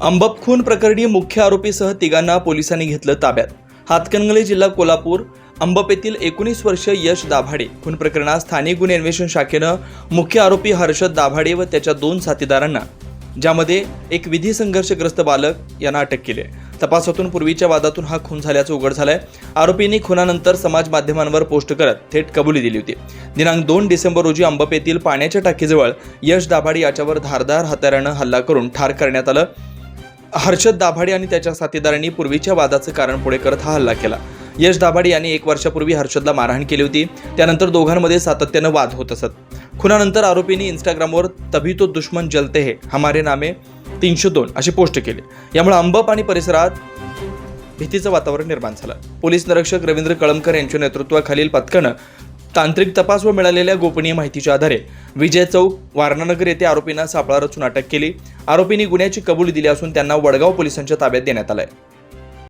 अंबप खून प्रकरणी मुख्य आरोपीसह तिघांना पोलिसांनी घेतलं ताब्यात. हातकणंगले जिल्हा कोल्हापूर अंबप येथील एकोणीस वर्ष यश दाभाडे खून प्रकरणात स्थानिक गुन्हे अन्वेषण शाखेनं मुख्य आरोपी हर्षद दाभाडे व त्याच्या दोन साथीदारांना ज्यामध्ये एक विधी संघर्षग्रस्त बालक यांना अटक केली आहे. तपासातून पूर्वीच्या वादातून हा खून झाल्याचं उघड झालंय. आरोपींनी खुनानंतर समाज माध्यमांवर पोस्ट करत थेट कबुली दिली होती. दिनांक दोन डिसेंबर रोजी अंबप येथील पाण्याच्या टाकीजवळ यश दाभाडे याच्यावर धारदार हत्यारानं हल्ला करून ठार करण्यात आलं. हर्षद दाभाडे आणि त्याच्या साथीदारांनी पूर्वीच्या वादाचं कारण पुढे करत हा हल्ला केला. यश दाभाडे यांनी एक वर्षापूर्वी हर्षदला मारहाण केली होती. त्यानंतर दोघांमध्ये सातत्यानं वाद होत असत. खुनानंतर आरोपींनी इंस्टाग्रामवर तभी तो दुश्मन जलते हे हमारे नामे तीनशे दोन अशी पोस्ट केली. यामुळे अंबप आणि परिसरात भीतीचं वातावरण निर्माण झालं. पोलीस निरीक्षक रवींद्र कळमकर यांच्या नेतृत्वाखालील पथकानं तांत्रिक तपास व मिळालेल्या गोपनीय माहितीच्या आधारे विजय चौक वारणानगर येथे आरोपींना सापळा रचून अटक केली. आरोपींनी गुन्ह्याची कबुली दिली असून त्यांना वडगाव पोलिसांच्या ताब्यात देण्यात आलं आहे